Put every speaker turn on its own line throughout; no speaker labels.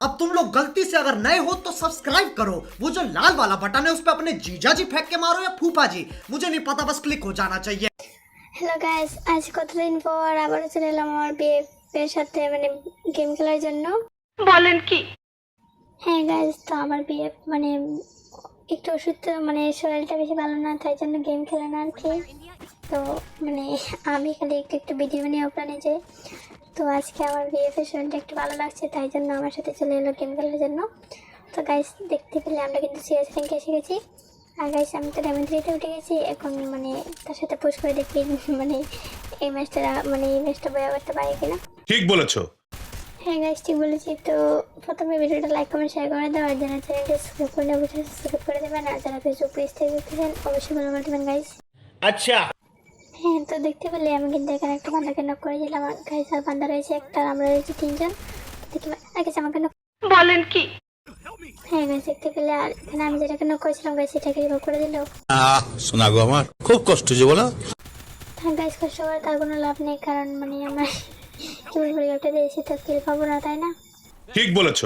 अब तुम लोग गलती से अगर नए हो तो सब्सक्राइब करो वो जो लाल वाला बटन है उस पर अपने जीजा जी फेंक के मारो या फूफा जी मुझे नहीं पता बस क्लिक हो जाना चाहिए
হ্যালো গাইস আজ কতদিন পর আবারও চলে এলাম আমার বিএফের সাথে মানে গেম খেলার জন্য
বলেন কি
হ্যাঁ গাইস তো আমার বিএফ মানে একটু অসুস্থ মানে শরীরটা বেশি ভালো না তাই জন্য গেম খেলে না আর কি তো মানে আমি খালি একটু একটু ভিডিও নিয়ে ওপরে যে। তো আজকে আমার বিএফের শরীরটা একটু ভালো লাগছে তাই জন্য আমার সাথে চলে এলো গেম খেলার জন্য। তো গাইস দেখতে পেলে আমরা কিন্তু সিএস র্যাঙ্কে এসে গেছি। আর গাইস আমি তো ড্যামেজ রেটে উঠে গেছি এখন মানে তার সাথে পুশ করে দেখি মানে এই ম্যাচটা মানে এই ম্যাচটা বয়া করতে পারি কিনা।
ঠিক বলেছ।
হ্যাঁ গাইস ঠিক বলেছি। তো প্রথমে ভিডিওটা লাইক কমেন্ট শেয়ার করে দেওয়া আর যারা চ্যানেলটা সাবস্ক্রাইব করে অবশ্যই সাবস্ক্রাইব করে দেবেন। আর যারা ফেসবুক পেজ থেকে দেখতেছেন অবশ্যই ফলো করে দেবেন গাইস
আচ্ছা।
হ্যাঁ তো দেখতে পেলে আমি কিন্তু এখানে একটা বান্দাকে নক করেছিলাম গাইস আর বান্দা রয়েছে একটা আমরা রয়েছে তিনজন। দেখতে আগে আমাকে
বলেন কি?
হ্যাঁ গাইস দেখতে পেলে। আর এখানে আমি যেটাকে নক করেছিলাম গাইস সেটাকে রিভার করে দিল।
আহ শোনা গো আমার খুব কষ্ট যে বলো।
হ্যাঁ গাইস কষ্ট করে তার কোনো লাভ নেই কারণ মানে আমার কি বলব দিয়েছি তো কিল পাবো না তাই না?
ঠিক বলেছ।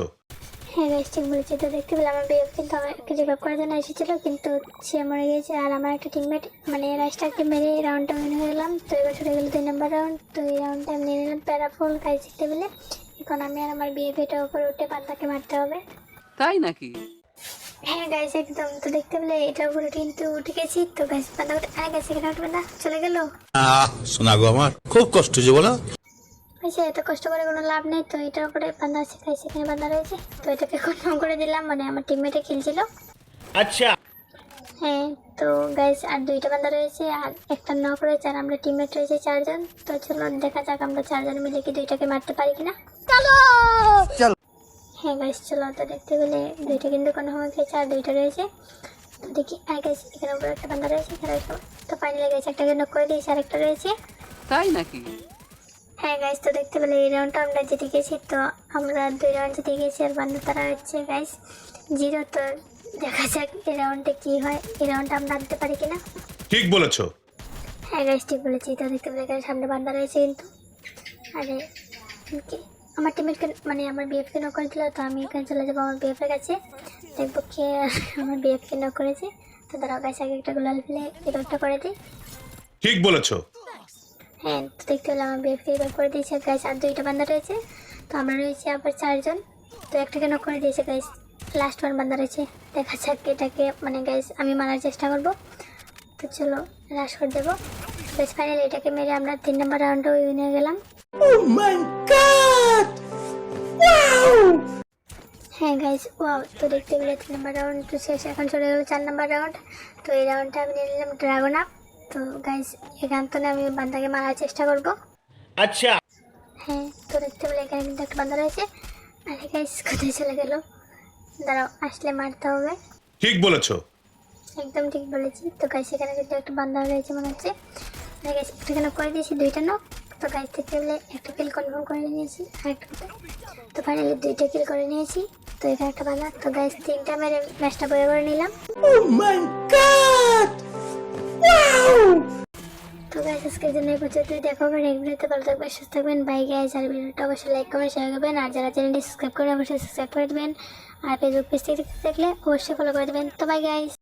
হ্যাঁ গাইস ঠিক বলেছি। তো দেখতে পেলাম আমার বিয়ে কিন্তু আমাকে রিভাইভ করার জন্য এসেছিল কিন্তু সে মরে গেছে আর আমার একটা টিমমেট মানে রাইসটাকে মেরে রাউন্ডটা উইন হয়ে গেলাম। তো এবার ছুটে গেলো দুই নম্বর রাউন্ড তো এই রাউন্ডটা আমি নিয়ে নিলাম প্যারাফল। গাইস দেখতে পেলে? এখন আমি আর আমার বিয়ে ভেটার উপরে উঠে পান্তাকে মারতে হবে।
তাই নাকি?
হ্যাঁ গাইস একদম। তো দেখতে পেলে এটার উপরে কিন্তু উঠে গেছি। তো গাইস পান্তা উঠে আরে গেছে এখানে উঠবে না চলে গেল।
আহ শোনা আমার খুব কষ্ট যে বলো।
আচ্ছা এত কষ্ট করে কোনো লাভ নেই তো এটার উপরে আছে গাইস এখানে পান্তা রয়েছে। তো এটাকে কনফার্ম করে দিলাম মানে আমার টিমমেটে খেলছিল।
আচ্ছা।
হ্যাঁ তো গাইস আর দুইটা বান্দা রয়েছে আর একটা নক রয়েছে আর আমরা টিমমেট রয়েছে চারজন। তো চলো দেখা যাক আমরা চারজন মিলে কি দুইটাকে মারতে পারি কিনা। চলো! হ্যাঁ গাইস চলো তো দেখতে পেলে দুইটা কিন্তু কোনো সময় খেয়েছে আর দুইটা রয়েছে। তো দেখি আর গাইস এখানে উপরে একটা বান্দা রয়েছে এখানে তো ফাইনালি গাইস একটাকে নক করে দিয়েছি আর একটা রয়েছে।
তাই নাকি?
হ্যাঁ গাইস তো দেখতে পেলে এই রাউন্ডটা আমরা জিতে গেছি তো আমরা দুই রাউন্ড জিতে গেছি আর বান্ধব তারা হচ্ছে গাইস জিরো তো দেখা যাক এই রাউন্ডে কি হয় এই রাউন্ডটা আমরা আনতে পারি কিনা।
ঠিক বলেছ।
হ্যাঁ গাইস ঠিক বলেছি তো দেখতে পেলে এখানে সামনে বান্ধা রয়েছে কিন্তু। আরে আমার টিমেটকে মানে আমার বিএফকে নক করে দিল তো আমি এখানে চলে যাব আমার বিএফের কাছে। দেখব কে আমার বিএফকে নক করেছে। তো তারা গাছ আগে একটা গোলাল ফেলে এবারটা করে দিই।
ঠিক বলেছ।
হ্যাঁ। তো দেখতে পেলাম আমার বিএফকে এবার করে দিয়েছে গাছ আর দুইটা বান্ধা রয়েছে। তো আমরা রয়েছি আবার চারজন। তো একটাকে নক করে দিয়েছে গাইস লাস্ট ওয়ান বান্ধা রয়েছে। দেখা যাক এটাকে মানে গাইস আমি মারার চেষ্টা করব। তো চলো লাস্ট করে দেবো। বেশ ফাইনালি এটাকে মেরে আমরা তিন নম্বর রাউন্ডে উইন হয়ে গেলাম। হ্যাঁ গাইস ওয়াও তো দেখতে পেলে তিন নম্বর রাউন্ড তো শেষ। এখন চলে গেলো চার নম্বর রাউন্ড তো এই রাউন্ডটা আমি নিয়ে নিলাম ড্রাগন আপ তো গাইস এখান থেকে আমি বান্দাকে মারার চেষ্টা করব।
আচ্ছা।
হ্যাঁ তো দেখতে পেলে এখানে কিন্তু একটা বান্দা রয়েছে। আরে গাইস কোথায় চলে গেল? দাঁড়াও আসলে মারতে হবে।
ঠিক বলেছ।
একদম ঠিক বলেছি। তো গাইস এখানে কিন্তু একটা বান্দা রয়েছে মনে হচ্ছে। আর গাইস একটা কেন করে দিয়েছি দুইটা নক তো গাইস দেখতে পেলে একটা কিল কনফার্ম করে নিয়েছি আর একটা তো ফাইনালি দুইটা কিল করে নিয়েছি। তো এখানে একটা বান্দা। তো গাইস তিনটা মেরে ম্যাচটা বয়ে করে নিলাম। তো গাইস আজকের জন্য এই পর্যন্ত দেখা হবে নেক্সট ভিডিওতে ভালো থাকবেন, সুস্থ থাকবেন। বাই গাইজ আর ভিডিওটা অবশ্যই লাইক করে শেয়ার করবেন। আর যারা চ্যানেলটি সাবস্ক্রাইব করে অবশ্যই সাবস্ক্রাইব করে দেবেন। আর ফেসবুক পেজ থেকে দেখলে অবশ্যই ফলো করে দেবেন। তো বাই গাইস